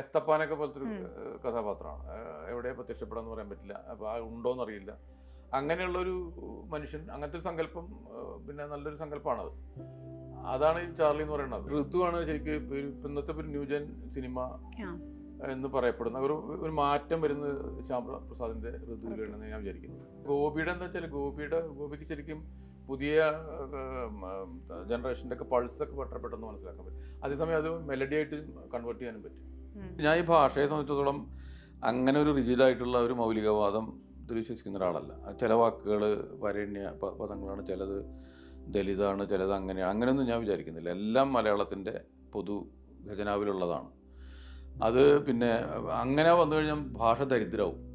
എസ്തപ്പാനൊക്കെ പോലത്തെ ഒരു കഥാപാത്രമാണ്. എവിടെ പ്രത്യക്ഷപ്പെടാന്ന് പറയാൻ പറ്റില്ല. അപ്പോൾ ആ ഉണ്ടോന്ന് അറിയില്ല അങ്ങനെയുള്ളൊരു മനുഷ്യൻ അങ്ങനത്തെ ഒരു സങ്കല്പം പിന്നെ നല്ലൊരു സങ്കല്പമാണത് അതാണ് ഈ ചാർലി എന്ന് പറയുന്നത്. ഋതുവാണ് ശരിക്കും ഇപ്പൊ ഇന്നത്തെ ഒരു ന്യൂജൻ സിനിമ എന്ന് പറയപ്പെടുന്ന ഒരു ഒരു മാറ്റം വരുന്ന ശ്യാം പ്രസാദിന്റെ ഋതുവിലാണെന്ന് ഞാൻ വിചാരിക്കുന്നു. ഗോപിയുടെ എന്താ വെച്ചാൽ ഗോപിയുടെ ഗോപിക്ക് ശരിക്കും പുതിയ ജനറേഷന്റെ ഒക്കെ പൾസൊക്കെ വളരെ പെട്ടെന്ന് മനസ്സിലാക്കാൻ പറ്റും. അതേസമയം അത് മെലഡി ആയിട്ട് കൺവേർട്ട് ചെയ്യാനും പറ്റും. ഞാൻ ഈ ഭാഷയെ സംബന്ധിച്ചിടത്തോളം അങ്ങനെ ഒരു റിജിഡായിട്ടുള്ള ഒരു മൗലികവാദം ഇതിൽ വിശ്വസിക്കുന്ന ഒരാളല്ല ചില വാക്കുകൾ വരണ്യ പദങ്ങളാണ് ചിലത് ദലിതാണ് ചിലത് അങ്ങനെയാണ്. അങ്ങനെയൊന്നും ഞാൻ വിചാരിക്കുന്നില്ല. എല്ലാം മലയാളത്തിന്റെ പൊതു ഖജനാവിലുള്ളതാണ് അത് പിന്നെ അങ്ങനെ വന്നു കഴിഞ്ഞാൽ ഭാഷ ദരിദ്രവും.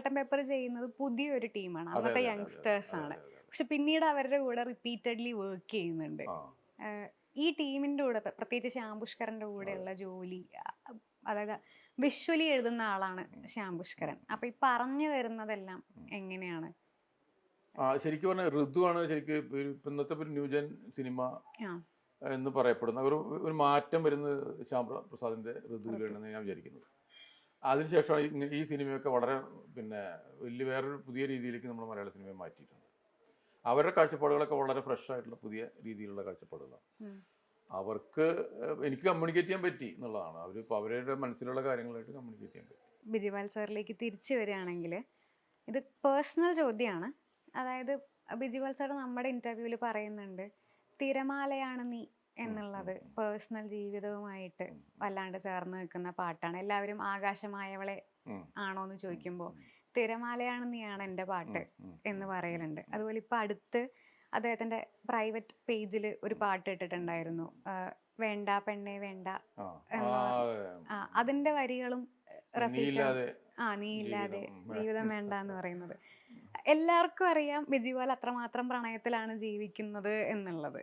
സോൾട്ട് ആൻഡ് പേപ്പർ ചെയ്യുന്നത് പുതിയൊരു ടീമാണ് അന്നത്തെ യങ്സ്റ്റേഴ്സ് ആണ്. പക്ഷെ പിന്നീട് അവരുടെ കൂടെ റിപ്പീറ്റഡ്ലി വർക്ക് ചെയ്യുന്നുണ്ട്. ഈ ടീമിന്റെ കൂടെ പ്ര- പ്രത്യേകിച്ച് ശ്യാം പുഷ്കറിന്റെ കൂടെയുള്ള ജോലി അതായത് വിഷ്വലി എഴുതുന്ന ആളാണ് ശ്യാം പുഷ്കരൻ അപ്പൊ ഈ പറഞ്ഞു തരുന്നതെല്ലാം എങ്ങനെയാണ്? ശരിക്കും പറഞ്ഞാൽ ഋതുവാണ് ശരിക്കും ഇന്നത്തെ ഒരു ന്യൂജൻ സിനിമ എന്ന് പറയപ്പെടുന്ന ഒരു ഒരു മാറ്റം വരുന്നത് ശ്യാം പ്ര- പ്രസാദിന്റെ ഋതുവിലാണെന്ന് ഞാൻ വിചാരിക്കുന്നത് അതിനുശേഷമാണ് ഈ- സിനിമയൊക്കെ വളരെ പിന്നെ വലിയ വേറൊരു പുതിയ രീതിയിലേക്ക് നമ്മൾ മലയാള സിനിമയെ മാറ്റിയിട്ടുണ്ട്. അവരുടെ കാഴ്ചപ്പാടുകളൊക്കെ വളരെ ഫ്രഷ് ആയിട്ടുള്ള പുതിയ രീതിയിലുള്ള കാഴ്ചപ്പാടുകളാണ്. അവർക്ക് എനിക്ക് കമ്മ്യൂണിക്കേറ്റ് ചെയ്യാൻ പറ്റി എന്നുള്ളതാണ്. അവർ ഇപ്പോൾ അവരുടെ മനസ്സിലുള്ള കാര്യങ്ങളായിട്ട് കമ്മ്യൂണിക്കേറ്റ് ചെയ്യാൻ പറ്റി. ബിജിപാൽ സാറിലേക്ക് തിരിച്ചു വരികയാണെങ്കിൽ ഇത് പേഴ്സണൽ ചോദ്യമാണ്. അതായത് ബിജിപാൽ സാർ നമ്മുടെ ഇന്റർവ്യൂവിൽ പറയുന്നുണ്ട് തിരമാലയാണ് നീ എന്നുള്ളത് പേഴ്സണൽ ജീവിതവുമായിട്ട് വല്ലാണ്ട് ചേർന്ന് നിൽക്കുന്ന പാട്ടാണ്. എല്ലാവരും ആകാശമായവളെ ആണോ എന്ന് ചോദിക്കുമ്പോൾ തിരമാലയാണ് നീയാണ് എന്റെ പാട്ട് എന്ന് പറയലുണ്ട്. അതുപോലെ ഇപ്പം അടുത്ത് അദ്ദേഹത്തിന്റെ പ്രൈവറ്റ് പേജിൽ ഒരു പാട്ട് ഇട്ടിട്ടുണ്ടായിരുന്നു. വേണ്ട പെണ്ണേ വേണ്ട അതിന്റെ വരികളും റഫീഖ ആ നീ ഇല്ലാതെ ജീവിതം, വേണ്ട എന്ന് പറയുന്നത് എല്ലാവർക്കും അറിയാം ബിജിപാൽ അത്രമാത്രം പ്രണയത്തിലാണ് ജീവിക്കുന്നത് എന്നുള്ളത്.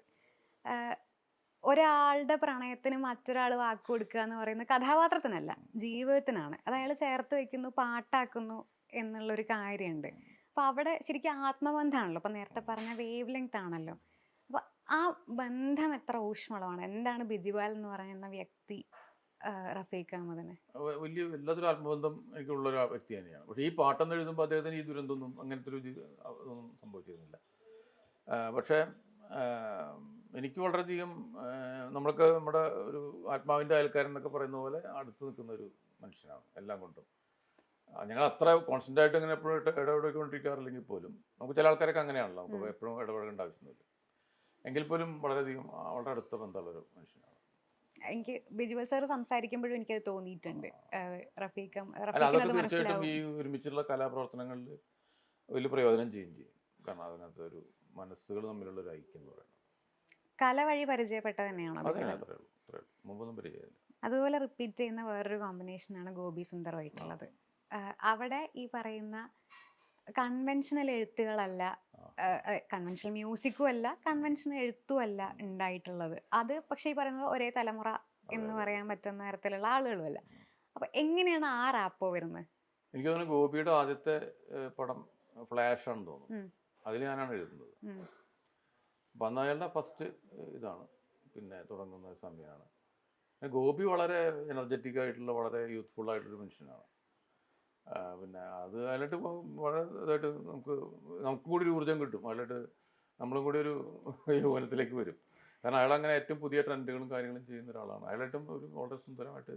ഒരാളുടെ പ്രണയത്തിന് മറ്റൊരാൾ വാക്ക് കൊടുക്കുക എന്ന് പറയുന്ന കഥാപാത്രത്തിനല്ല ജീവിതത്തിനാണ്. അത് അയാൾ ചേർത്ത് വെക്കുന്നു പാട്ടാക്കുന്നു എന്നുള്ളൊരു കാര്യമുണ്ട്. അപ്പോൾ അവിടെ ശരിക്കും ആത്മബന്ധമാണല്ലോ. അപ്പം നേരത്തെ പറഞ്ഞ വേവ് ലെങ്ത് ആണല്ലോ. അപ്പോൾ ആ ബന്ധം എത്ര ഊഷ്മളമാണ്. എന്താണ് ബിജിപാൽ എന്ന് പറയുന്ന വ്യക്തി റഫീഖ് അഹമ്മദിന്? വലിയ എല്ലാത്തിലും ആത്മബന്ധം എനിക്കുള്ള ഒരു വ്യക്തി തന്നെയാണ്. പക്ഷേ ഈ പാട്ടെന്ന് എഴുതുമ്പോൾ അദ്ദേഹത്തിന് ഈ ദുരന്തമൊന്നും അങ്ങനത്തെ ഒരു ഇതൊന്നും സംഭവിച്ചിരുന്നില്ല. പക്ഷേ എനിക്ക് വളരെയധികം നമ്മൾക്ക് നമ്മുടെ ഒരു ആത്മാവിന്റെ അയൽക്കാരൻ എന്നൊക്കെ പറയുന്ന പോലെ അടുത്ത് നിൽക്കുന്ന ഒരു മനുഷ്യനാണ് എല്ലാം കൊണ്ടും. ഞങ്ങൾ അത്ര കോൺസ്റ്റന്റ് ആയിട്ട് ഇങ്ങനെ എപ്പോഴും ഇടപെടിക്കൊണ്ടിരിക്കാറില്ലെങ്കിൽ പോലും നമുക്ക് ചില ആൾക്കാരൊക്കെ അങ്ങനെയാണല്ലോ നമുക്ക് എപ്പോഴും ഇടപെടേണ്ട ആവശ്യമൊന്നുമില്ല. എങ്കിൽ പോലും വളരെയധികം അവളുടെ വളരെ അടുത്ത ബന്ധമുള്ള ഒരു മനുഷ്യനാണ്. എനിക്ക് ബിജുവൽ സാർ സംസാരിക്കുമ്പോഴും എനിക്കത് തോന്നിയിട്ടുണ്ട്. റഫീഖം തീർച്ചയായിട്ടും ഈ ഒരുമിച്ചുള്ള കലാപ്രവർത്തനങ്ങളിൽ വലിയ പ്രയോജനം ചെയ്യും ചെയ്യും കാരണം അതിനകത്ത് ഒരു മനസ്സുകൾ തമ്മിലുള്ള ഒരു ഐക്യം എന്ന് പറയുന്നത്. കല വഴി പരിചയപ്പെട്ട തന്നെയാണോ അതുപോലെ റിപ്പീറ്റ് ചെയ്യുന്ന വേറൊരു കോമ്പിനേഷനാണ് ഗോപി സുന്ദറുമായിട്ടുള്ളത്. അവിടെ ഈ പറയുന്ന കൺവെൻഷണൽ എഴുത്തുകളല്ല കൺവെൻഷണൽ മ്യൂസിക്കും അല്ല കൺവെൻഷണൽ എഴുത്തും അല്ല ഉണ്ടായിട്ടുള്ളത്. അത് പക്ഷേ ഈ പറയുന്നത് ഒരേ തലമുറ എന്ന് പറയാൻ പറ്റുന്ന തരത്തിലുള്ള ആളുകളുമല്ല അപ്പൊ എങ്ങനെയാണ് ആ റാപ്പോ വരുന്നത്? എനിക്ക് തോന്നുന്നു ഗോപിയുടെ ആദ്യത്തെ പടം ഫ്ലാഷ് ആണെന്ന് തോന്നുന്നു അതിൽ ഞാനാണ് എഴുതുന്നത്. അപ്പം അയാളുടെ ഫസ്റ്റ് ഇതാണ്. പിന്നെ തുടങ്ങുന്ന ഒരു സമയമാണ്. പിന്നെ ഗോപി വളരെ എനർജറ്റിക് ആയിട്ടുള്ള വളരെ യൂത്ത്ഫുൾ ആയിട്ടൊരു മനുഷ്യനാണ്. പിന്നെ അത് അതിലായിട്ട് വളരെ ഇതായിട്ട് നമുക്ക് നമുക്ക് കൂടി ഒരു ഊർജം കിട്ടും. അതിലായിട്ട് നമ്മളും കൂടി ഒരു യൗവനത്തിലേക്ക് വരും. കാരണം അയാൾ അങ്ങനെ ഏറ്റവും പുതിയ ട്രെൻഡുകളും കാര്യങ്ങളും ചെയ്യുന്ന ഒരാളാണ്. അയാളായിട്ടും ഒരു വളരെ സുന്ദരമായിട്ട്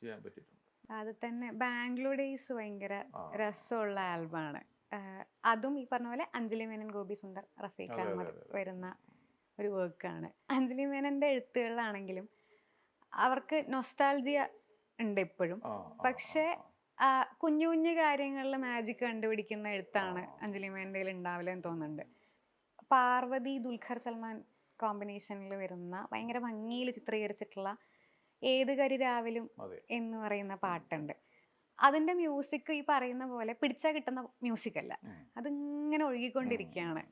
ചെയ്യാൻ പറ്റിയിട്ടുണ്ട്. അത് തന്നെ ബാംഗ്ലൂർ ഡേയ്സ് ഭയങ്കര രസമുള്ള ആൽബമാണ് അതും ഈ പറഞ്ഞ പോലെ അഞ്ജലി മേനൻ ഗോപി സുന്ദർ റഫീഖ് അഹമ്മദ് വരുന്ന ഒരു വർക്കാണ് അഞ്ജലി മേനന്റെ എഴുത്തുകളിലാണെങ്കിലും അവർക്ക് നൊസ്റ്റാൾജിയ ഉണ്ട് എപ്പോഴും പക്ഷെ കുഞ്ഞു കുഞ്ഞു കാര്യങ്ങളിൽ മാജിക് കണ്ടുപിടിക്കുന്ന എഴുത്താണ് അഞ്ജലി മേനന്റെ ഉണ്ടാവില്ല എന്ന് തോന്നുന്നുണ്ട്. പാർവതി ദുൽഖർ സൽമാൻ കോമ്പിനേഷനിൽ വരുന്ന ഭയങ്കര ഭംഗിയിൽ ചിത്രീകരിച്ചിട്ടുള്ള ഏത് കരി രാവിലും എന്ന് പറയുന്ന പാട്ടുണ്ട്. അതിന്റെ മ്യൂസിക് ഈ പറയുന്ന പോലെ പിടിച്ചാൽ കിട്ടുന്ന മ്യൂസിക് അല്ല. അതിങ്ങനെ ഒഴുകിക്കൊണ്ടിരിക്കുകയാണ്.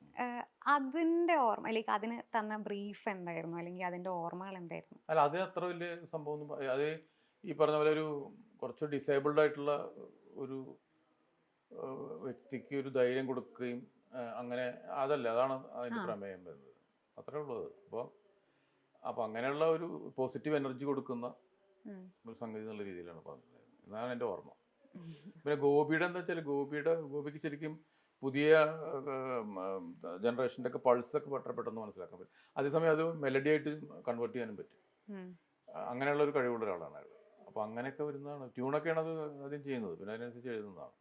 അതിന്റെ അതിന്റെ ഓർമ്മ അല്ലെങ്കിൽ അതിന് തന്ന ബ്രീഫ് എന്തായിരുന്നു? അല്ലെങ്കിൽ അതിന്റെ ഓർമ്മകൾ എന്തായിരുന്നു? അല്ല അതിന് അത്ര വലിയ സംഭവം അത് ഈ പറഞ്ഞ പോലെ ഒരു കുറച്ച് ഡിസേബിൾഡ് ആയിട്ടുള്ള ഒരു വ്യക്തിക്ക് ഒരു ധൈര്യം കൊടുക്കുകയും അങ്ങനെ അതല്ല അതാണ് അതിന്റെ പ്രമേയം വരുന്നത്. അത്രേ ഉള്ളത് അപ്പോൾ അപ്പോൾ അങ്ങനെയുള്ള ഒരു പോസിറ്റീവ് എനർജി കൊടുക്കുന്ന ഒരു സംഗതി എന്നുള്ള രീതിയിലാണ് പറഞ്ഞത് എന്നാണ് എന്റെ ഓർമ്മ. പിന്നെ ഗോപിയുടെ എന്താ വെച്ചാൽ ഗോപിയുടെ ഗോപിക്ക് ശരിക്കും പുതിയ ജനറേഷന്റെ ഒക്കെ പൾസൊക്കെ വളരെ പെട്ടെന്ന് മനസ്സിലാക്കാൻ പറ്റും. അതേസമയം അത് മെലഡി ആയിട്ട് കൺവേർട്ട് ചെയ്യാനും പറ്റും. അങ്ങനെയുള്ള ഒരു കഴിവുള്ള ഒരാളാണ് അയാൾ അപ്പോൾ അങ്ങനെയൊക്കെ വരുന്നതാണ്. ട്യൂണൊക്കെയാണ് അത് ആദ്യം ചെയ്യുന്നത്. പിന്നെ അതിനനുസരിച്ച് എഴുതുന്നതാണ്.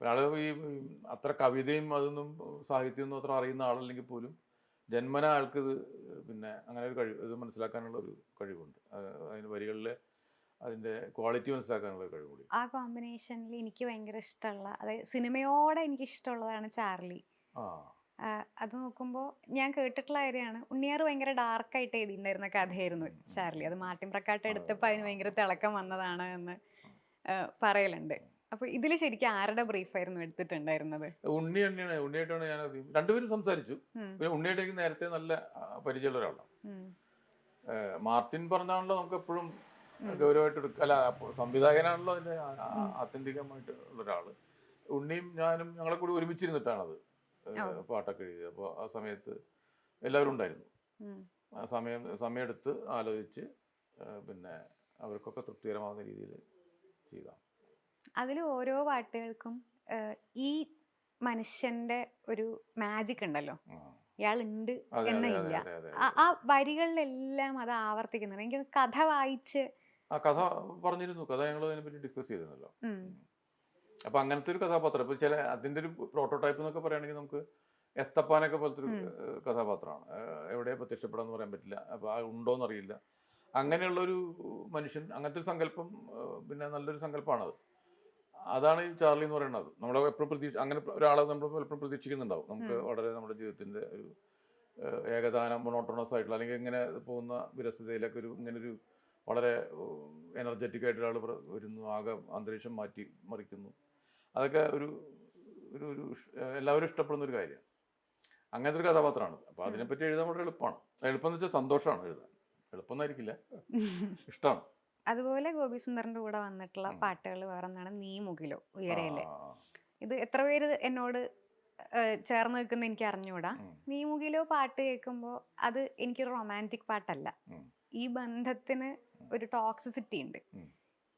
ഒരാൾ ഒരാൾ ഈ അത്ര കവിതയും അതൊന്നും സാഹിത്യമൊന്നും അത്ര അറിയുന്ന ആളല്ലെങ്കിൽ പോലും ജന്മന ആൾക്ക് ഇത് പിന്നെ അങ്ങനെ ഒരു കഴിവ് ഇത് മനസ്സിലാക്കാനുള്ള ഒരു കഴിവുണ്ട്. അത് അതിന് വരികളിലെ അതിന്റെ ക്വാളിറ്റി മനസ്സിലാക്കാനുള്ള കഴിവ് ആ കോമ്പിനേഷനിൽ എനിക്ക് ഭയങ്കര ഇഷ്ടമുള്ള അതായത് സിനിമയോടെ എനിക്ക് ഇഷ്ടമുള്ളതാണ് ചാർലി അത് നോക്കുമ്പോൾ ഞാൻ കേട്ടിട്ടുള്ള കാര്യമാണ് ഉണ്ണിയാർ ഭയങ്കര ഡാർക്കായിട്ട് എഴുതിയിട്ടുണ്ടായിരുന്ന കഥയായിരുന്നു ചാർലി. അത് മാർട്ടിൻ പ്രക്കാട്ട് എടുത്തപ്പോൾ അതിന് ഭയങ്കര തിളക്കം വന്നതാണ് എന്ന് പറയലുണ്ട്. അപ്പൊ ഇതിൽ ശരിക്കും ആരുടെ ബ്രീഫായിരുന്നു എടുത്തിട്ടുണ്ടായിരുന്നത്? ഉണ്ണി തന്നെയാണ് ഉണ്ണിയായിട്ടാണ് ഞാൻ രണ്ടുപേരും സംസാരിച്ചു. പിന്നെ ഉണ്ണിയായിട്ട് എനിക്ക് നേരത്തെ നല്ല പരിചയമുള്ള ഒരാളാണ്. മാർട്ടിൻ പറഞ്ഞാണല്ലോ നമുക്ക് എപ്പോഴും ഗൗരവമായിട്ട് എടുക്കുക അല്ല സംവിധായകനാണല്ലോ അതിന്റെ ആത്യന്തികമായിട്ട് ഉള്ള ഒരാൾ. ഉണ്ണിയും ഞാനും ഞങ്ങളെ കൂടി ഒരുമിച്ചിരുന്നിട്ടാണത് അത് പാട്ടൊക്കെ എഴുതിയത്. അപ്പോൾ ആ സമയത്ത് എല്ലാവരും ഉണ്ടായിരുന്നു. ആ സമയം സമയമെടുത്ത് ആലോചിച്ച് പിന്നെ അവർക്കൊക്കെ തൃപ്തികരമാകുന്ന രീതിയിൽ ചെയ്താണ് അതിൽ ഓരോ പാട്ടുകൾക്കും ഈ മനുഷ്യന്റെ ഒരു മാജിക് ഉണ്ടല്ലോ. ഇയാൾ ഉണ്ട് അതെ എന്ന അതെ അതെ ഇല്ല അതെ അതെ. ആ- ആ വരികളിലെല്ലാം അത് ആവർത്തിക്കുന്നുണ്ട്. എനിക്ക് കഥ വായിച്ച് ആ കഥ പറഞ്ഞിരുന്നു. കഥ ഞങ്ങൾ അതിനെപ്പറ്റി ഡിസ്കസ് ചെയ്തിരുന്നല്ലോ. അപ്പൊ അങ്ങനത്തെ ഒരു കഥാപാത്രം. ഇപ്പൊ ചില അതിന്റെ ഒരു പ്രോട്ടോടൈപ്പ് എന്നൊക്കെ പറയുകയാണെങ്കിൽ നമുക്ക് എസ്തപ്പാനൊക്കെ പോലത്തെ ഒരു കഥാപാത്രമാണ്. എവിടെ പ്രത്യക്ഷപ്പെടാന്ന് പറയാൻ പറ്റില്ല. അപ്പൊ ആ ഉണ്ടോന്ന് അറിയില്ല. അങ്ങനെയുള്ള ഒരു മനുഷ്യൻ അങ്ങനത്തെ ഒരു സങ്കല്പം പിന്നെ നല്ലൊരു സങ്കല്പമാണത് അതാണ് ഈ ചാർലി എന്ന് പറയുന്നത്. നമ്മൾ എപ്പോഴും പ്രതീക്ഷ അങ്ങനെ ഒരാളെ നമ്മൾ എപ്പോഴും പ്രതീക്ഷിക്കുന്നുണ്ടാവും. നമുക്ക് വളരെ നമ്മുടെ ജീവിതത്തിന്റെ ഒരു ഏകദാനം ഏകദാന മൊണോട്ടോണസ് ആയിട്ടുള്ള അല്ലെങ്കിൽ ഇങ്ങനെ പോകുന്ന വിരസതയിലൊക്കെ ഒരു ഇങ്ങനെ ഒരു വളരെ എനർജറ്റിക് ആയിട്ട് ഒരാൾ വരുന്നു. ആകെ അന്തരീക്ഷം മാറ്റി മറിക്കുന്നു. അതൊക്കെ ഒരു ഒരു ഒരു എല്ലാവരും ഇഷ്ടപ്പെടുന്ന ഒരു കാര്യമാണ് അങ്ങനത്തെ ഒരു കഥാപാത്രമാണ് അപ്പോൾ അതിനെപ്പറ്റി എഴുതാൻ വളരെ എളുപ്പമാണ്. എളുപ്പം എന്ന് വെച്ചാൽ സന്തോഷമാണ് എഴുതാൻ. എളുപ്പമൊന്നായിരിക്കില്ല ഇഷ്ടമാണ്. അതുപോലെ ഗോപി സുന്ദറിന്റെ കൂടെ വന്നിട്ടുള്ള പാട്ടുകൾ വേറെ ഒന്നാണ് നീ മുകിലോ ഉയരയിലെ ഇത് എത്ര പേര് എന്നോട് ചേർന്ന് നിൽക്കുന്ന എനിക്ക് അറിഞ്ഞുകൂടാ നീ മുകിലോ പാട്ട് കേൾക്കുമ്പോൾ അത് എനിക്കൊരു റൊമാന്റിക് പാട്ടല്ല. ഈ ബന്ധത്തിന് ഒരു ടോക്സിസിറ്റി ഉണ്ട്.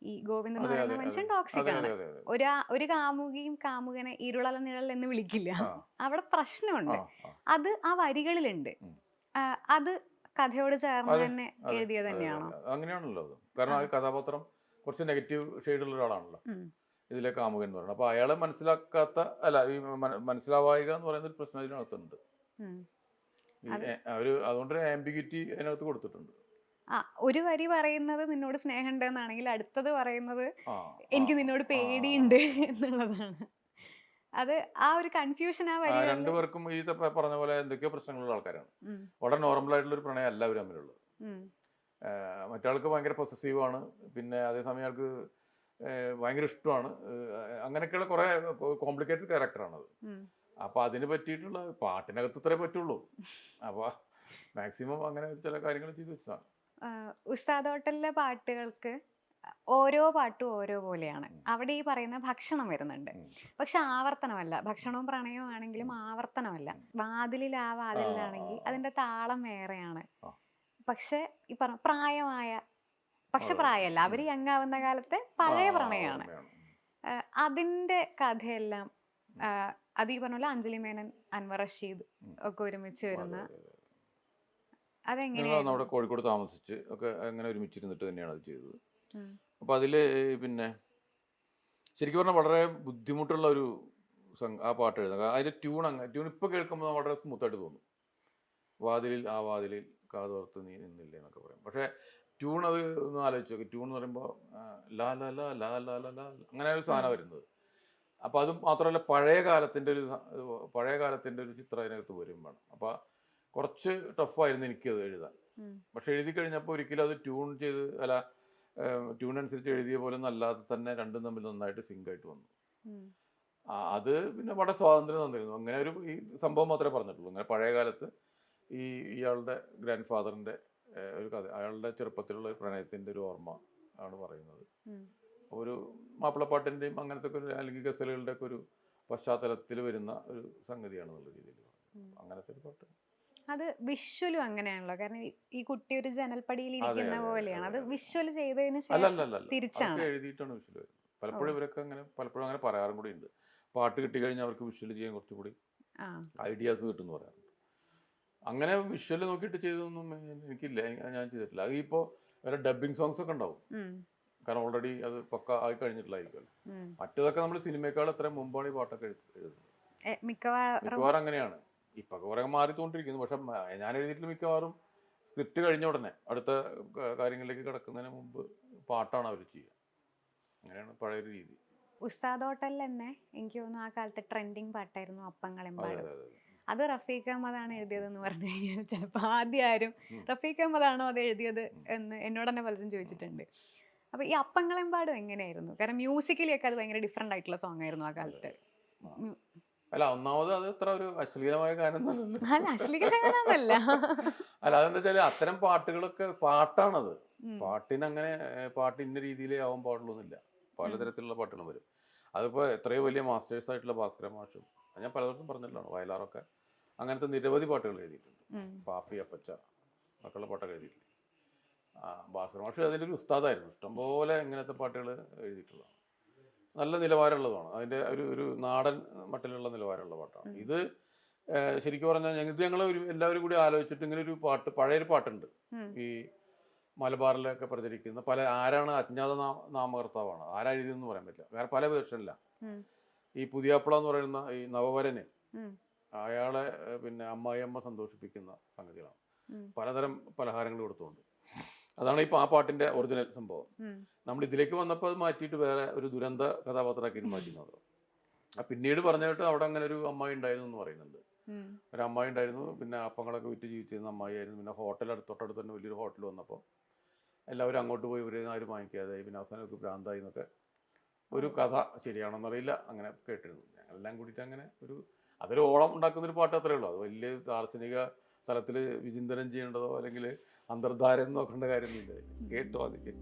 ഈ ഗോവിന്ദൻ എന്ന് പറയുന്ന മനുഷ്യൻ ടോക്സിക് ആണ്. ഒരു ഒരു കാമുകിയും കാമുകനെ ഇരുളല നിഴൽ എന്ന് വിളിക്കില്ല. അവിടെ പ്രശ്നമുണ്ട്. അത് ആ വരികളിലുണ്ട്. അത് കഥയോട് ചേർന്ന് തന്നെ എഴുതിയ എഴുതിയത് തന്നെയാണോ? അങ്ങനെയാണല്ലോ അത്. കാരണം ആ. കഥാപാത്രം കുറച്ച് നെഗറ്റീവ് ഷെയ്ഡുള്ള ഒരാളാണല്ലോ. ഇതിലെ കാമുകൻ എന്ന് പറയുന്നത്. അപ്പൊ അയാളെ മനസ്സിലാക്കാത്ത അല്ല ഈ മനസ്സിലാവായിക എന്ന് പറയുന്ന ഒരു പ്രശ്നം അതിനകത്തുണ്ട് അവർ അതുകൊണ്ട് ഒരു ആംബിഗിറ്റി അതിനകത്ത് കൊടുത്തിട്ടുണ്ട്. ആ ഒരു വരി പറയുന്നത് നിന്നോട് സ്നേഹമുണ്ട് എന്നാണെങ്കിൽ അടുത്തത് പറയുന്നത് എനിക്ക് നിന്നോട് പേടിയുണ്ട് എന്നുള്ളതാണ്. അത് ആ ഒരു കൺഫ്യൂഷൻ ആ വരി രണ്ടുപേർക്കും ഈ പറഞ്ഞ പോലെ എന്തൊക്കെയോ പ്രശ്നങ്ങളുള്ള ആൾക്കാരാണ്. വളരെ നോർമൽ ആയിട്ടുള്ള ഒരു പ്രണയം അല്ല അവർ തമ്മിലുള്ളത്. മറ്റാൾക്ക് ഭയങ്കര പൊസസീവാണ് പിന്നെ അതേസമയം ആൾക്ക് ഭയങ്കര ഇഷ്ടമാണ്. അങ്ങനെയൊക്കെയുള്ള കുറെ കോംപ്ലിക്കേറ്റഡ് ക്യാരക്ടറാണ് അത് അപ്പൊ അതിന് പറ്റിയിട്ടുള്ള പാട്ടിനകത്ത് ഇത്രേ പറ്റുള്ളൂ. അപ്പൊ മാക്സിമം അങ്ങനെ ചില കാര്യങ്ങൾ ചെയ്തു വെച്ചതാണ്. ഉസ്താദ് ഹോട്ടലിലെ പാട്ടുകൾക്ക് ഓരോ പാട്ടും ഓരോ പോലെയാണ്. അവിടെ ഈ പറയുന്ന ഭക്ഷണം വരുന്നുണ്ട്. പക്ഷെ ആവർത്തനമല്ല. ഭക്ഷണവും പ്രണയവും ആണെങ്കിലും ആവർത്തനമല്ല. വാതിലിൽ ആ വാതിലിലാണെങ്കിൽ. അതിന്റെ താളം വേറെയാണ്. പക്ഷെ ഈ പറഞ്ഞ പ്രായമായ പക്ഷെ പ്രായമല്ല. അവർ യങ് ആവുന്ന കാലത്തെ പഴയ പ്രണയമാണ്. അതിന്റെ കഥയെല്ലാം അത് ഈ പറഞ്ഞ പോലെ അഞ്ജലി മേനൻ അൻവർ റഷീദ് ഒക്കെ ഒരുമിച്ച് വരുന്ന. ഞങ്ങൾ നമ്മുടെ കോഴിക്കോട് താമസിച്ച് ഒക്കെ അങ്ങനെ ഒരുമിച്ചിരുന്നിട്ട് തന്നെയാണ് അത് ചെയ്തത്. അപ്പൊ അപ്പോൾ അതിൽ പിന്നെ ശരിക്കും പറഞ്ഞാൽ വളരെ ബുദ്ധിമുട്ടുള്ള ഒരു ആ പാട്ട് എഴുതുക അതിന്റെ ട്യൂൺ അങ്ങ് ട്യൂൺ ഇപ്പോൾ കേൾക്കുമ്പോൾ വളരെ സ്മൂത്തായിട്ട് തോന്നും. വാതിലിൽ ആ വാതിലിൽ കാതോർത്ത് നീ നിന്നില്ലേ എന്നൊക്കെ പറയും. പക്ഷെ ട്യൂൺ അത് ഒന്ന് ആലോചിച്ച് നോക്കി. ട്യൂൺ എന്ന് പറയുമ്പോൾ ലാ ലാ ലാ ലാ ലാ ലാ ലാ അങ്ങനെ ഒരു സാധനം വരുന്നത്. അപ്പോൾ അത് മാത്രമല്ല പഴയ കാലത്തിന്റെ ഒരു പഴയ കാലത്തിന്റെ ഒരു ചിത്രം അതിനകത്ത് വരും വേണം. അപ്പോൾ കുറച്ച് ടഫായിരുന്നു എനിക്കത് എഴുതാൻ. ഉം. പക്ഷെ എഴുതി കഴിഞ്ഞപ്പോൾ ഒരിക്കലും അത് ട്യൂൺ ചെയ്ത് അല്ല ട്യൂൺ അനുസരിച്ച് എഴുതിയ പോലെ അല്ലാതെ തന്നെ രണ്ടും തമ്മിൽ നന്നായിട്ട് സിങ്ക് ആയിട്ട് വന്നു. അത് പിന്നെ വളരെ സ്വാതന്ത്ര്യം തന്നിരുന്നു. അങ്ങനെ ഒരു ഈ സംഭവം മാത്രമേ പറഞ്ഞിട്ടുള്ളൂ. അങ്ങനെ പഴയ കാലത്ത് ഈ ഇയാളുടെ ഗ്രാൻഡ് ഫാദറിന്റെ ഒരു കഥ അയാളുടെ ചെറുപ്പത്തിലുള്ള ഒരു പ്രണയത്തിന്റെ ഒരു ഓർമ്മ ആണ് പറയുന്നത്. ഒരു മാപ്പിളപ്പാട്ടിന്റെയും അങ്ങനത്തെ ഒരു അല്ലെങ്കിൽ ഗസലുകളുടെ ഒക്കെ ഒരു പശ്ചാത്തലത്തിൽ വരുന്ന ഒരു സംഗതിയാണെന്നുള്ള രീതിയിൽ. അങ്ങനത്തെ ഒരു പാട്ട്. അത് വിഷ്വലും അങ്ങനെയാണല്ലോ. കാരണം ഈ- കുട്ടി ഒരു ജനൽപ്പടിയിൽ ഇരിക്കുന്ന പോലെയാണ്. അത്. വിഷ്വൽ ചെയ്തതിന് ശേഷം തിരിച്ചാണ്. എഴുതിയിട്ടാണ് വിഷ്വൽ വരുന്നത്. പലപ്പോഴും ഇവരൊക്കെ അങ്ങനെ പലപ്പോഴും അങ്ങനെ പറയാറും കൂടി ഉണ്ട് പാട്ട് കിട്ടിക്കഴിഞ്ഞാൽ അവർക്ക് വിഷ്വൽ ചെയ്യാൻ കുറച്ചുകൂടി കൂടി ഐഡിയാസ് കിട്ടുന്നു പറയാറുണ്ട്. അങ്ങനെ വിഷ്വൽ നോക്കിയിട്ട് ചെയ്തൊന്നും എനിക്കില്ല. ഞാൻ ചെയ്തിട്ടില്ല. അത് ഇപ്പോൾ വേറെ ഡബിങ് സോങ്സ് ഒക്കെ ഉണ്ടാവും. കാരണം ഓൾറെഡി അത് പക്ക ആയി കഴിഞ്ഞിട്ടുള്ളതായിരിക്കും ഉം. മറ്റേതൊക്കെ നമ്മൾ സിനിമയേക്കാൾ എത്ര മുമ്പാണ് ഈ പാട്ടൊക്കെ എഴുതി- എഴുതുന്നത്. മിക്കവാറും മിക്കവാറും അങ്ങനെയാണ്. ഇപ്പൊ കുറെ മാറിക്കൊണ്ടിരിക്കുന്നു പക്ഷെ ഞാൻ എഴുതിയിട്ടുള്ള മിക്കവാറും സ്ക്രിപ്റ്റ് കഴിഞ്ഞ ഉടനെ അടുത്ത കാര്യങ്ങളിലേക്ക് കിടക്കുന്നതിന് മുമ്പ് പാട്ടാണ് അവർ ചെയ്യുക. അങ്ങനെയാണ് പഴയ രീതി. ഉസ്താദ് ഹോട്ടലിൽ തന്നെ എനിക്ക് തോന്നുന്നു ആ കാലത്ത് ട്രെൻഡിങ് പാട്ടായിരുന്നു അപ്പങ്ങളെ അപ്പങ്ങളെമ്പാടും. റഫീഖ് അഹമ്മദ് അത്. റഫീഖ് അഹമ്മദാണ് എഴുതിയതെന്ന് പറഞ്ഞു കഴിഞ്ഞാൽ ചിലപ്പോൾ ആദ്യം ആരും റഫീഖ് അഹമ്മദാണോ അത് എഴുതിയത് എന്ന് എന്നോട് തന്നെ പലരും ചോദിച്ചിട്ടുണ്ട്. അപ്പോൾ ഈ അപ്പങ്ങളെമ്പാടും എങ്ങനെയായിരുന്നു? കാരണം മ്യൂസിക്കലി ഒക്കെ അത് ഭയങ്കര ഡിഫറെന്റ് ആയിട്ടുള്ള സോങ് ആയിരുന്നു ആ കാലത്ത്. അല്ല ഒന്നാമത് അത് അത്ര ഒരു അശ്ലീലമായ ഗാനം അല്ല അല്ല അതെന്താ വെച്ചാൽ അത്തരം പാട്ടുകളൊക്കെ പാട്ടാണത്. പാട്ടിന് അങ്ങനെ ഏഹ്, പാട്ട് ഇന്ന രീതിയിലേ ആവാൻ പാടുള്ളൊന്നുമില്ല പലതരത്തിലുള്ള പാട്ടുകൾ വരും. അതിപ്പോ എത്രയോ വലിയ മാസ്റ്റേഴ്സ് ആയിട്ടുള്ള ഭാസ്കര മാഷും ഞാൻ പലതരത്തും പറഞ്ഞിട്ടുള്ളതാണ് വയലാറൊക്കെ അങ്ങനത്തെ നിരവധി പാട്ടുകൾ എഴുതിയിട്ടുണ്ട്. പാപ്പി അപ്പച്ച ഒക്കെയുള്ള പാട്ടൊക്കെ എഴുതിയിട്ടുണ്ട്. ഭാസ്കര മാഷ് അതിന്റെ ഒരു ഉസ്താദായിരുന്നു. ഇഷ്ടംപോലെ ഇങ്ങനത്തെ പാട്ടുകൾ എഴുതിയിട്ടുള്ളതാണ്. നല്ല നിലവാരമുള്ളതാണ്. അതിന്റെ ഒരു ഒരു നാടൻ മട്ടിലുള്ള നിലവാരമുള്ള പാട്ടാണ്. ഇത് ശരിക്കും പറഞ്ഞാൽ ഞങ്ങൾ ഞങ്ങൾ ഒരു എല്ലാവരും കൂടി ആലോചിച്ചിട്ട് ഇങ്ങനെ ഒരു പാട്ട് പഴയൊരു പാട്ടുണ്ട്. ഈ മലബാറിലൊക്കെ പ്രചരിക്കുന്ന പല ആരാണ് അജ്ഞാത നാമകർത്താവാണ്? ആരാ എഴുതിയെന്ന് പറയാൻ പറ്റില്ല. വേറെ പല വേർഷനില്ല ഈ പുതിയാപ്പിള എന്ന് പറയുന്ന ഈ നവവരന് അയാളെ പിന്നെ പിന്നെ അമ്മായിയമ്മ സന്തോഷിപ്പിക്കുന്ന സംഗതികളാണ്. പലതരം പലഹാരങ്ങൾ കൊടുത്തുകൊണ്ട്. അതാണ് ഈ ആ പാട്ടിന്റെ ഒറിജിനൽ സംഭവം. നമ്മൾ ഇതിലേക്ക് വന്നപ്പോൾ അത് മാറ്റിയിട്ട് വേറെ ഒരു ദുരന്ത കഥാപാത്രമാക്കി മാറ്റുന്നത് പിന്നീട് പറഞ്ഞിട്ട് അവിടെ അങ്ങനെ ഒരു അമ്മായി ഉണ്ടായിരുന്നു എന്ന് പറയുന്നുണ്ട്. ഒരു അമ്മായി ഉണ്ടായിരുന്നു പിന്നെ അപ്പങ്ങളൊക്കെ വിറ്റ് ജീവിച്ചിരുന്ന അമ്മായി ആയിരുന്നു. പിന്നെ ഹോട്ടൽ തൊട്ടടുത്ത് തന്നെ വലിയൊരു ഹോട്ടൽ വന്നപ്പോൾ എല്ലാവരും അങ്ങോട്ട് പോയി ഇവരെ ആരും വാങ്ങിക്കാതെ പിന്നെ അവസാനം ഒക്കെ ഭ്രാന്തായി എന്നൊക്കെ ഒരു കഥ ശരിയാണെന്നറിയില്ല അങ്ങനെ കേട്ടിരുന്നു. ഞങ്ങളെല്ലാം കൂടിയിട്ട് അങ്ങനെ ഒരു അതൊരു ഓളം ഉണ്ടാക്കുന്ന ഒരു പാട്ട് അത്രേ ഉള്ളൂ. അത് വലിയ ദാർശനിക തലത്തിൽ വിചിന്തനം ചെയ്യേണ്ടതോ അല്ലെങ്കിൽ അന്തർധാരം നോക്കേണ്ട കാര്യമൊന്നുമില്ല. കേട്ടോ അതിക്ക്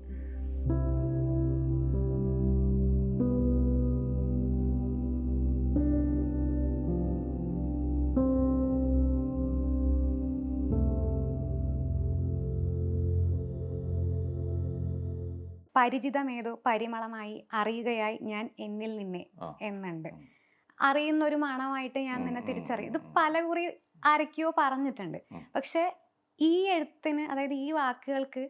പരിചിതമേതോ പരിമളമായി അറിയുകയായി ഞാൻ എന്നിൽ നിന്നെ എന്നുണ്ട്. അറിയുന്ന ഒരു മണമായിട്ട് ഞാൻ നിന്നെ തിരിച്ചറിയും. ഇത് പലകുറി പല കുറി ആരൊക്കെയോ പറഞ്ഞിട്ടുണ്ട്. പക്ഷെ ഈ എഴുത്തിന് അതായത് ഈ വാക്കുകൾക്ക്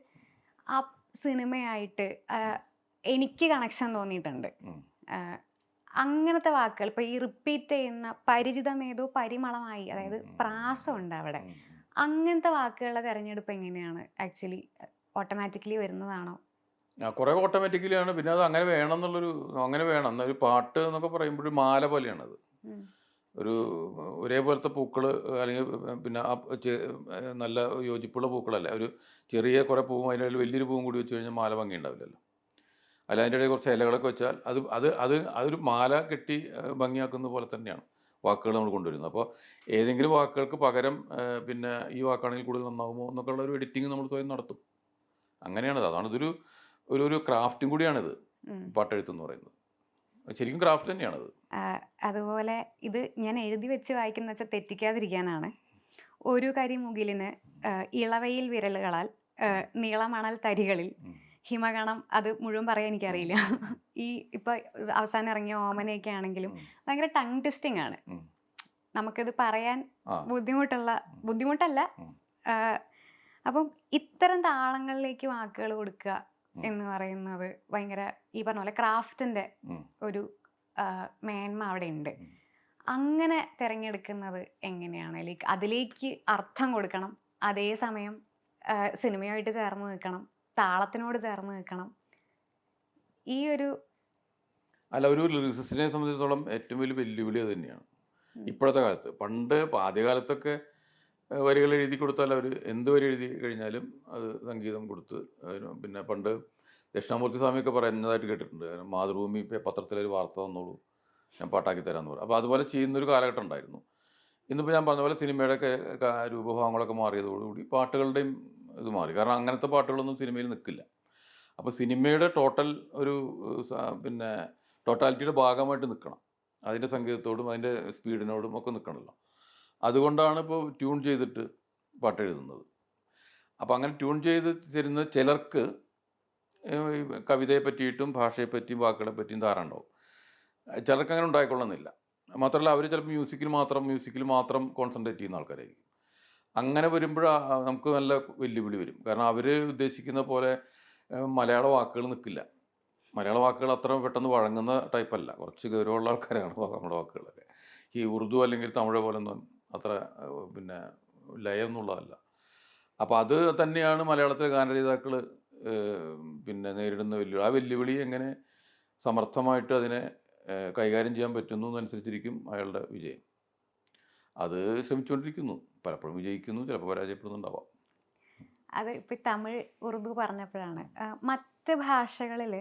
ആ സിനിമയായിട്ട് എനിക്ക് കണക്ഷൻ തോന്നിയിട്ടുണ്ട്. അങ്ങനത്തെ വാക്കുകൾ ഇപ്പൊ ഈ റിപ്പീറ്റ് ചെയ്യുന്ന പരിചിതമേതോ പരിമളമായി അതായത്. പ്രാസമുണ്ട് അവിടെ. അങ്ങനത്തെ വാക്കുകളുടെ തിരഞ്ഞെടുപ്പ് എങ്ങനെയാണ്? ആക്ച്വലി ഓട്ടോമാറ്റിക്കലി വരുന്നതാണോ? കുറേ ഓട്ടോമാറ്റിക്കലി ആണ്. പിന്നെ അത് അങ്ങനെ വേണം എന്നുള്ളൊരു അങ്ങനെ വേണം. എന്നൊരു പാട്ട് എന്നൊക്കെ പറയുമ്പോൾ മാല പോലെയാണത്. ഒരു ഒരേപോലത്തെ പൂക്കൾ അല്ലെങ്കിൽ പിന്നെ ആ ചെ- നല്ല യോജിപ്പുള്ള പൂക്കളല്ല. ഒരു ചെറിയ കുറേ പൂവും അതിന്റെ വലിയൊരു പൂവും കൂടി വെച്ച് കഴിഞ്ഞാൽ മാല ഭംഗി ഉണ്ടാവില്ലല്ലോ. അല്ല അതിന്റെ ഇടയിൽ കുറച്ച് ഇലകളൊക്കെ വെച്ചാൽ അത് അത് അത് അതൊരു മാല കെട്ടി ഭംഗിയാക്കുന്ന പോലെ തന്നെയാണ് വാക്കുകൾ നമ്മൾ കൊണ്ടുവരുന്നത്. അപ്പോൾ ഏതെങ്കിലും വാക്കുകൾക്ക് പകരം പിന്നെ ഈ വാക്കാണെങ്കിൽ കൂടുതൽ നന്നാകുമോ എന്നൊക്കെ ഉള്ള ഒരു എഡിറ്റിംഗ് നമ്മൾ സ്വയം നടത്തും. അങ്ങനെയാണത്. അതാണ് ഇതൊരു ഒരു ഒരു ക്രാഫ്റ്റും കൂടിയാണിത്. പാട്ടെഴുത്ത് എന്ന് പറയുന്നത്. ശരിക്കും ക്രാഫ്റ്റ് തന്നെയാണത് അതുപോലെ ഇത് ഞാൻ എഴുതി വെച്ച് വായിക്കുന്ന വെച്ചാൽ തെറ്റിക്കാതിരിക്കാനാണ് ഒരു കരിമുകിലിന് ആ, ഇളവയിൽ വിരലുകളാൽ നീളമണൽ തരികളിൽ ഹിമഗണം അത് മുഴുവൻ പറയാൻ എനിക്കറിയില്ല ഈ ഇപ്പൊ അവസാനം ഇറങ്ങിയ ഓമനയൊക്കെ ആണെങ്കിലും. ഭയങ്കര ടങ് ട്വിസ്റ്റിംഗ് ആണ്. നമുക്കിത് പറയാൻ ബുദ്ധിമുട്ടുള്ള ബുദ്ധിമുട്ടല്ല. അപ്പം ഇത്തരം താളങ്ങളിലേക്ക് വാക്കുകൾ കൊടുക്കുക. എന്ന് പറയുന്നത് ഭയങ്കര ഈ പറഞ്ഞ പോലെ ക്രാഫ്റ്റിന്റെ ഒരു മേന്മ അവിടെ ഉണ്ട് അങ്ങനെ തിരഞ്ഞെടുക്കുന്നത് എങ്ങനെയാണ്? ലൈക്ക് അതിലേക്ക് അർത്ഥം കൊടുക്കണം അതേസമയം സിനിമയായിട്ട് ചേർന്ന് നിൽക്കണം താളത്തിനോട് ചേർന്ന് നിൽക്കണം. ഈ ഒരു അല്ല ഒരു ലിറിസിസ്റ്റിനെ സംബന്ധിച്ചിടത്തോളം ഏറ്റവും വലിയ വെല്ലുവിളി അത് തന്നെയാണ്. ഇപ്പോഴത്തെ കാലത്ത് പണ്ട് ആദ്യകാലത്തൊക്കെ വരികൾ എഴുതി കൊടുത്താൽ അവർ എന്ത് വരി എഴുതി കഴിഞ്ഞാലും അത് സംഗീതം കൊടുത്ത് പിന്നെ പണ്ട് ദക്ഷിണാമൂർത്തി സ്വാമിയൊക്കെ പറയുന്നതായിട്ട് കേട്ടിട്ടുണ്ട്. മാതൃഭൂമി പത്രത്തിലൊരു വാർത്ത തന്നോളൂ ഞാൻ പാട്ടാക്കി തരാമെന്ന് പറയും അപ്പോൾ അതുപോലെ ചെയ്യുന്നൊരു കാലഘട്ടം ഉണ്ടായിരുന്നു. ഇന്നിപ്പോൾ ഞാൻ പറഞ്ഞ പോലെ സിനിമയുടെ രൂപഭാവങ്ങളൊക്കെ മാറിയതോടുകൂടി പാട്ടുകളുടെയും ഇത് മാറി. കാരണം അങ്ങനത്തെ പാട്ടുകളൊന്നും സിനിമയിൽ നിൽക്കില്ല. അപ്പോൾ സിനിമയുടെ ടോട്ടൽ ഒരു പിന്നെ ടോട്ടാലിറ്റിയുടെ ഭാഗമായിട്ട് നിൽക്കണം. അതിന്റെ സംഗീതത്തോടും അതിന്റെ സ്പീഡിനോടും ഒക്കെ നിൽക്കണമല്ലോ. അതുകൊണ്ടാണ് ഇപ്പോൾ ട്യൂൺ ചെയ്തിട്ട് പാട്ട് എഴുതുന്നത് അപ്പോൾ അങ്ങനെ ട്യൂൺ ചെയ്ത് തരുന്ന ചിലർക്ക് കവിതയെ പറ്റിയിട്ടും ഭാഷയെ പറ്റിയും വാക്കുകളെ പറ്റിയും ധാരണ ഉണ്ടാവും ചിലർക്ക് അങ്ങനെ ഉണ്ടായിക്കൊള്ളുന്നില്ല. മാത്രമല്ല അവർ ചിലപ്പോൾ മ്യൂസിക്കിൽ മാത്രം മ്യൂസിക്കിൽ മാത്രം കോൺസെൻട്രേറ്റ് ചെയ്യുന്ന ആൾക്കാരായിരിക്കും. അങ്ങനെ വരുമ്പോഴാണ് നമുക്ക് നല്ല വെല്ലുവിളി വരും. കാരണം അവർ ഉദ്ദേശിക്കുന്ന പോലെ മലയാള വാക്കുകൾ നിൽക്കില്ല മലയാള വാക്കുകൾ അത്ര പെട്ടെന്ന് വഴങ്ങുന്ന ടൈപ്പല്ല കുറച്ച് ഗൗരവമുള്ള ആൾക്കാരാണ് നമ്മുടെ വാക്കുകളൊക്കെ. ഈ ഉറുദു അല്ലെങ്കിൽ തമിഴ് പോലൊന്നും അത്ര പിന്നെ ലയമൊന്നുള്ളതല്ല അപ്പോൾ അത് തന്നെയാണ് മലയാളത്തിലെ ഗാനരചയിതാക്കൾ പിന്നെ നേരിടുന്ന വെല്ലുവിളി. ആ വെല്ലുവിളി എങ്ങനെ സമർത്ഥമായിട്ട് അതിനെ കൈകാര്യം ചെയ്യാൻ പറ്റുന്നു എന്നനുസരിച്ചിരിക്കും അയാളുടെ വിജയം. അത് ശ്രമിച്ചുകൊണ്ടിരിക്കുന്നു. പലപ്പോഴും വിജയിക്കുന്നു ചിലപ്പോൾ പരാജയപ്പെടുന്നുണ്ടാവാം. അത് ഇപ്പം തമിഴ് ഉറുദു പറഞ്ഞപ്പോഴാണ്. മറ്റ് ഭാഷകളിൽ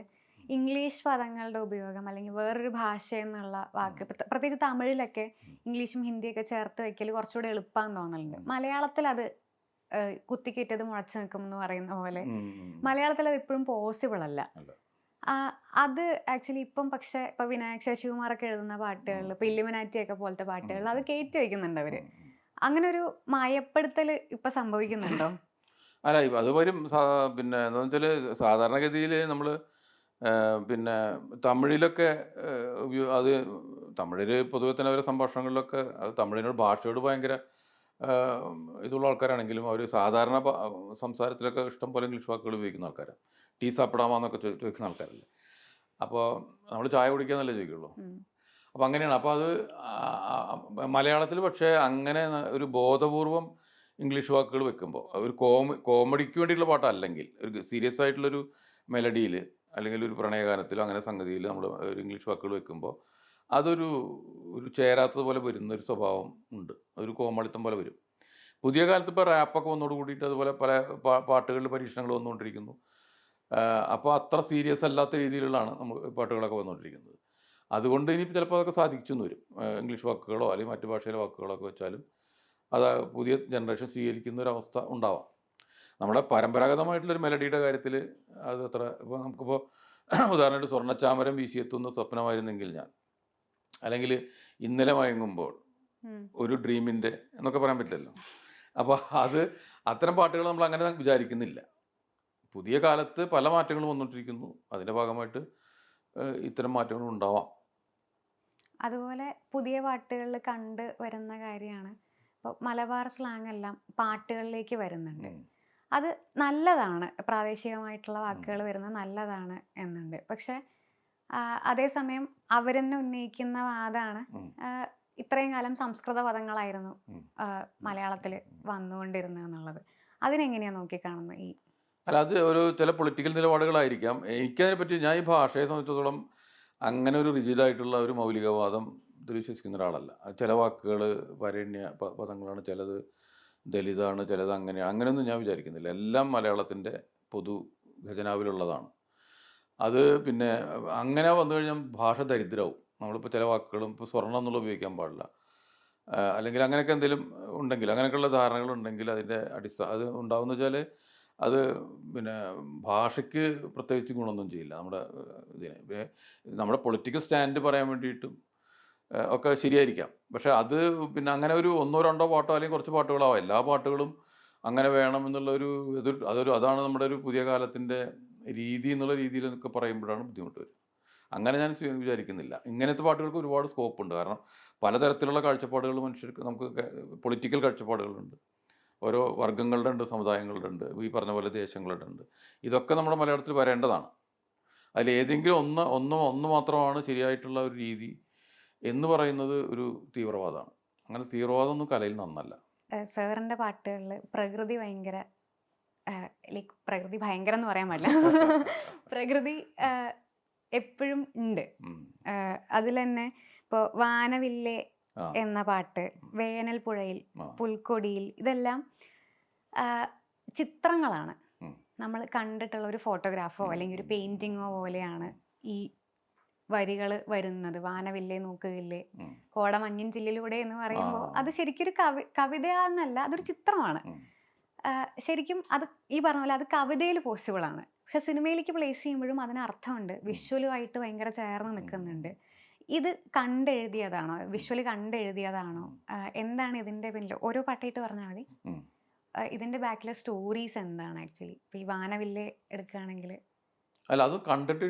ഇംഗ്ലീഷ് പദങ്ങളുടെ ഉപയോഗം അല്ലെങ്കിൽ വേറൊരു ഭാഷ എന്നുള്ള വാക്ക് പ്രത്യേകിച്ച് തമിഴിലൊക്കെ ഇംഗ്ലീഷും ഹിന്ദിയൊക്കെ ചേർത്ത് വെക്കൽ കുറച്ചുകൂടെ എളുപ്പമാണെന്ന് തോന്നലുണ്ട്. മലയാളത്തിൽ അത് കുത്തിക്കേറ്റത് മുളച്ചു നിൽക്കും എന്ന് പറയുന്ന പോലെ. മലയാളത്തിൽ അത് ഇപ്പോഴും പോസിബിൾ അല്ല. അത്. ആക്ച്വലി ഇപ്പം പക്ഷെ ഇപ്പൊ വിനായക് ശശികുമാറൊക്കെ എഴുതുന്ന പാട്ടുകളിൽ ഇപ്പൊ ഇല്ലുമിനാറ്റിയൊക്കെ പോലത്തെ പാട്ടുകളിൽ അത് കയറ്റി വെക്കുന്നുണ്ട് അവർ. അങ്ങനെ ഒരു മയപ്പെടുത്തൽ ഇപ്പൊ സംഭവിക്കുന്നുണ്ടോ? അല്ല അത് വരും പിന്നെ എന്താണെന്ന് വെച്ചാൽ സാധാരണഗതിയിൽ നമ്മൾ പിന്നെ തമിഴിലൊക്കെ അത് തമിഴിൽ പൊതുവെ തന്നെ അവരുടെ സംഭാഷണങ്ങളിലൊക്കെ തമിഴിനോട് ഭാഷയോട് ഭയങ്കര ഇതുള്ള ആൾക്കാരാണെങ്കിലും അവർ സാധാരണ സംസാരത്തിലൊക്കെ ഇഷ്ടം പോലെ ഇംഗ്ലീഷ് വാക്കുകൾ ഉപയോഗിക്കുന്ന ആൾക്കാരാണ് ടീ സാപ്പിടാമെന്നൊക്കെ ചോദിക്കുന്ന ആൾക്കാരല്ലേ. അപ്പോൾ നമ്മൾ ചായ കുടിക്കാന്നല്ലേ ചോദിക്കുള്ളൂ. അപ്പോൾ അങ്ങനെയാണ്. അപ്പോൾ അത് മലയാളത്തിൽ പക്ഷേ അങ്ങനെ ഒരു ബോധപൂർവം ഇംഗ്ലീഷ് വാക്കുകൾ വെക്കുമ്പോൾ ഒരു കോമ കോമഡിക്ക് വേണ്ടിയിട്ടുള്ള പാട്ടല്ലെങ്കിൽ ഒരു സീരിയസ് ആയിട്ടുള്ളൊരു മെലഡിയിൽ അല്ലെങ്കിൽ ഒരു പ്രണയകാലത്തിലോ അങ്ങനെ സംഗതിയിൽ നമ്മൾ ഒരു ഇംഗ്ലീഷ് വാക്കുകൾ വെക്കുമ്പോൾ അതൊരു ഒരു ചേരാത്തതുപോലെ വരുന്ന ഒരു സ്വഭാവം ഉണ്ട്. ഒരു കോമളിത്തം പോലെ വരും. പുതിയ കാലത്ത് ഇപ്പോൾ റാപ്പൊക്കെ വന്നോട് കൂടിയിട്ട് അതുപോലെ പല പാട്ടുകളിൽ പരീക്ഷണങ്ങൾ വന്നുകൊണ്ടിരിക്കുന്നു. അപ്പോൾ അത്ര സീരിയസ് അല്ലാത്ത രീതിയിലുള്ളതാണ് നമ്മൾ പാട്ടുകളൊക്കെ വന്നുകൊണ്ടിരിക്കുന്നത്. അതുകൊണ്ട് ഇനി ചിലപ്പോൾ അതൊക്കെ സാധിച്ചു എന്ന് വരും. ഇംഗ്ലീഷ് വാക്കുകളോ അല്ലെങ്കിൽ മറ്റു ഭാഷയിലെ വാക്കുകളൊക്കെ വെച്ചാലും അത് പുതിയ ജനറേഷൻ സ്വീകരിക്കുന്ന ഒരു അവസ്ഥ ഉണ്ടാവാം. നമ്മുടെ പരമ്പരാഗതമായിട്ടുള്ളൊരു മെലഡിയുടെ കാര്യത്തിൽ അത് അത്ര ഇപ്പോൾ നമുക്കിപ്പോൾ ഉദാഹരണമായിട്ട് സ്വർണച്ചാമരം വീശിയെത്തുന്ന സ്വപ്നമായിരുന്നെങ്കിൽ ഞാൻ അല്ലെങ്കിൽ ഇന്നലെ മയങ്ങുമ്പോൾ ഒരു ഡ്രീമിന്റെ എന്നൊക്കെ പറയാൻ പറ്റില്ലല്ലോ. അപ്പോൾ അത് അത്തരം പാട്ടുകൾ നമ്മൾ അങ്ങനെ വിചാരിക്കുന്നില്ല. പുതിയ കാലത്ത് പല മാറ്റങ്ങളും വന്നുകൊണ്ടിരിക്കുന്നു അതിന്റെ ഭാഗമായിട്ട് ഇത്തരം മാറ്റങ്ങൾ ഉണ്ടാവാം. അതുപോലെ പുതിയ പാട്ടുകളിൽ കണ്ട് വരുന്ന കാര്യമാണ്. ഇപ്പോൾ മലബാർ സ്ലാങ് എല്ലാം പാട്ടുകളിലേക്ക് വരുന്നുണ്ട്. അത് നല്ലതാണ്. പ്രാദേശികമായിട്ടുള്ള വാക്കുകൾ വരുന്നത് നല്ലതാണ് എന്നുണ്ട്. പക്ഷെ അതേസമയം അവരെന്നെ ഉന്നയിക്കുന്ന വാദമാണ്. ഇത്രയും കാലം സംസ്കൃത പദങ്ങളായിരുന്നു മലയാളത്തിൽ വന്നുകൊണ്ടിരുന്നത് എന്നുള്ളത്. അതിനെങ്ങനെയാണ് നോക്കിക്കാണുന്നത് ഈ അല്ല അത് ഒരു ചില പൊളിറ്റിക്കൽ നിലപാടുകളായിരിക്കാം. എനിക്കതിനെ പറ്റി ഞാൻ ഈ ഭാഷയെ സംബന്ധിച്ചിടത്തോളം അങ്ങനെ ഒരു റിജിഡായിട്ടുള്ള ഒരു മൗലികവാദം വിശ്വസിക്കുന്ന ഒരാളല്ല. ചില വാക്കുകൾ വരണ്യ പദങ്ങളാണ് ചിലത് ദലിതാണ് ചിലത് അങ്ങനെയാണ്. അങ്ങനെയൊന്നും ഞാൻ വിചാരിക്കുന്നില്ല. എല്ലാം മലയാളത്തിന്റെ പൊതു ഖജനാവിലുള്ളതാണ്. അത് പിന്നെ അങ്ങനെ വന്നു കഴിഞ്ഞാൽ ഭാഷ ദരിദ്രവും. നമ്മളിപ്പോൾ ചില വാക്കുകളും ഇപ്പോൾ സ്വർണം എന്നുള്ള ഉപയോഗിക്കാൻ പാടില്ല. അല്ലെങ്കിൽ അങ്ങനെയൊക്കെ എന്തെങ്കിലും ഉണ്ടെങ്കിൽ അങ്ങനെയൊക്കെയുള്ള ധാരണകൾ ഉണ്ടെങ്കിൽ അതിന്റെ അടിസ്ഥാന അത് ഉണ്ടാകുന്ന വെച്ചാൽ അത് പിന്നെ ഭാഷയ്ക്ക് പ്രത്യേകിച്ച് ഗുണമൊന്നും ചെയ്യില്ല. നമ്മുടെ ഇതിനെ നമ്മുടെ പൊളിറ്റിക്കൽ സ്റ്റാൻഡ് പറയാൻ വേണ്ടിയിട്ടും ഒക്കെ ശരിയായിരിക്കാം. പക്ഷെ അത് പിന്നെ അങ്ങനെ ഒരു ഒന്നോ രണ്ടോ പാട്ടോ അല്ലെങ്കിൽ കുറച്ച് പാട്ടുകളാവാം. എല്ലാ പാട്ടുകളും അങ്ങനെ വേണം എന്നുള്ള ഒരു ഇത് അതൊരു അതാണ് നമ്മുടെ ഒരു പുതിയ കാലത്തിന്റെ രീതി എന്നുള്ള രീതിയിൽ എന്നൊക്കെ പറയുമ്പോഴാണ് ബുദ്ധിമുട്ട് വരും അങ്ങനെ ഞാൻ വിചാരിക്കുന്നില്ല. ഇങ്ങനത്തെ പാട്ടുകൾക്ക് ഒരുപാട് സ്കോപ്പ് ഉണ്ട്. കാരണം പലതരത്തിലുള്ള കാഴ്ചപ്പാടുകൾ മനുഷ്യർക്ക് നമുക്ക് പൊളിറ്റിക്കൽ കാഴ്ചപ്പാടുകളുണ്ട്. ഓരോ വർഗങ്ങളുടെ ഉണ്ട് സമുദായങ്ങളുടെ ഉണ്ട് ഈ പറഞ്ഞ പോലെ ദേശങ്ങളുടെ ഉണ്ട്. ഇതൊക്കെ നമ്മുടെ മലയാളത്തിൽ വരേണ്ടതാണ്. അതിൽ ഏതെങ്കിലും ഒന്ന് ഒന്ന് ഒന്ന് മാത്രമാണ് ശരിയായിട്ടുള്ള ഒരു രീതി എന്ന് പറയുന്നത് ഒരു തീവ്രവാദമാണ്. അങ്ങനെ തീവ്രവാദമൊന്നും കലയിൽ നന്നല്ല. സാറിന്റെ പാട്ടുകളിൽ പ്രകൃതി ഭയങ്കര ലൈക്ക് പ്രകൃതി ഭയങ്കര എന്ന് പറയാൻ പറ്റില്ല പ്രകൃതി എപ്പോഴും ഉണ്ട്. അതിൽ തന്നെ ഇപ്പോൾ വാനവില്ലെ എന്ന പാട്ട് വേനൽ പുഴയിൽ പുൽക്കൊടിയിൽ ഇതെല്ലാം ചിത്രങ്ങളാണ്. നമ്മൾ കണ്ടിട്ടുള്ള ഒരു ഫോട്ടോഗ്രാഫോ അല്ലെങ്കിൽ ഒരു പെയിന്റിങ്ങോ പോലെയാണ് ഈ വരികൾ വരുന്നത്. വാനവില്ലേ നോക്കുകയില്ലേ കോട കോടമഞ്ഞിൻ ചില്ലിലൂടെ എന്ന് പറയുമ്പോൾ അത് ശരിക്കും ഒരു കവി കവിതയാന്നല്ല അതൊരു ചിത്രമാണ്. ശരിക്കും അത് ഈ പറഞ്ഞ പോലെ അത് കവിതയിൽ പോസിബിൾ ആണ്. പക്ഷെ സിനിമയിലേക്ക് പ്ലേസ് ചെയ്യുമ്പോഴും അതിന് അർത്ഥമുണ്ട് വിഷ്വലുമായിട്ട് ഭയങ്കര ചേർന്ന് നിൽക്കുന്നുണ്ട്. ഇത് കണ്ടെഴുതിയതാണോ? വിഷ്വലി കണ്ടെഴുതിയതാണോ? എന്താണ് ഇതിന്റെ പിന്നിൽ ഓരോ പാട്ടായിട്ട് പറഞ്ഞാൽ മതി. ഇതിന്റെ ഇതിന്റെ ബാക്കിലെ സ്റ്റോറീസ് എന്താണ് ആക്ച്വലി ഇപ്പോൾ ഈ വാനവില്ലേ എടുക്കുകയാണെങ്കിൽ അല്ല അത് കണ്ടിട്ട്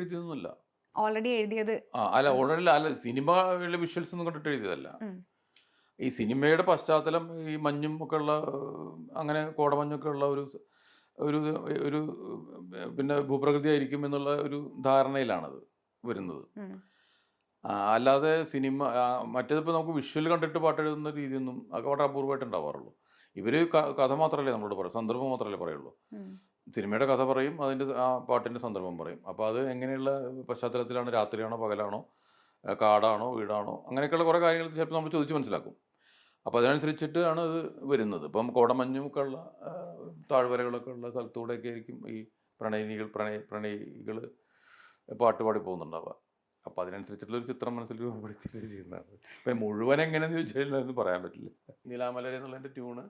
ഓൾറെഡി എഴുതിയത്. അല്ല ഓൾറെഡി അല്ല സിനിമയിലെ വിഷ്വൽസ് ഒന്നും കണ്ടിട്ട് എഴുതിയതല്ല. ഈ സിനിമയുടെ പശ്ചാത്തലം ഈ മഞ്ഞും ഒക്കെ ഉള്ള അങ്ങനെ കോടമഞ്ഞൊക്കെ ഉള്ള ഒരു ഒരു ഒരു പിന്നെ ഭൂപ്രകൃതി ആയിരിക്കും എന്നുള്ള ഒരു ധാരണയിലാണത് വരുന്നത്. അല്ലാതെ സിനിമ മറ്റേതിപ്പോൾ നമുക്ക് വിഷ്വൽ കണ്ടിട്ട് പാട്ട് എഴുതുന്ന രീതിയൊന്നും ഒക്കെ വളരെ അപൂർവമായിട്ട് ഉണ്ടാവാറുള്ളൂ ഇവർ കഥ മാത്രമല്ലേ നമ്മളോട് പറയും സന്ദർഭം മാത്രമല്ലേ പറയുള്ളൂ. സിനിമയുടെ കഥ പറയും അതിന്റെ ആ പാട്ടിന്റെ സന്ദർഭം പറയും. അപ്പോൾ അത് എങ്ങനെയുള്ള പശ്ചാത്തലത്തിലാണ്? രാത്രിയാണോ പകലാണോ കാടാണോ വീടാണോ അങ്ങനെയൊക്കെയുള്ള കുറേ കാര്യങ്ങൾ ചിലപ്പോൾ നമ്മൾ ചോദിച്ച് മനസ്സിലാക്കും. അപ്പോൾ അതിനനുസരിച്ചിട്ട് ആണ് ഇത് വരുന്നത്. ഇപ്പം കോടമഞ്ഞുമൊക്കെ ഉള്ള താഴ്വരകളൊക്കെ ഉള്ള സ്ഥലത്തൂടെയൊക്കെ ആയിരിക്കും ഈ പ്രണയിനികൾ പ്രണയ പ്രണയികൾ പാട്ട് പാടി പോകുന്നുണ്ടാവുക. അപ്പോൾ അതിനനുസരിച്ചിട്ടുള്ള ഒരു ചിത്രം മനസ്സിൽ രൂപപ്പെടുത്തിയിട്ട് ചെയ്യുന്നതാണ്. ഇപ്പം മുഴുവൻ എങ്ങനെയെന്ന് ചോദിച്ചാൽ പറയാൻ പറ്റില്ല. നീലാമലര എന്നുള്ളതിന്റെ ട്യൂണ്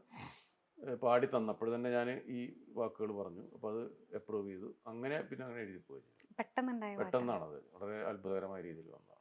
പാടി തന്നപ്പോൾ തന്നെ ഞാൻ ഈ വാക്കുകൾ പറഞ്ഞു. അപ്പോൾ അത് അപ്രൂവ് ചെയ്തു. അങ്ങനെ പിന്നെ അങ്ങനെ എഴുതി പോയി പെട്ടെന്നാണ് അത് പെട്ടെന്നാണത് വളരെ അത്ഭുതകരമായ രീതിയിൽ വന്നതാണ്.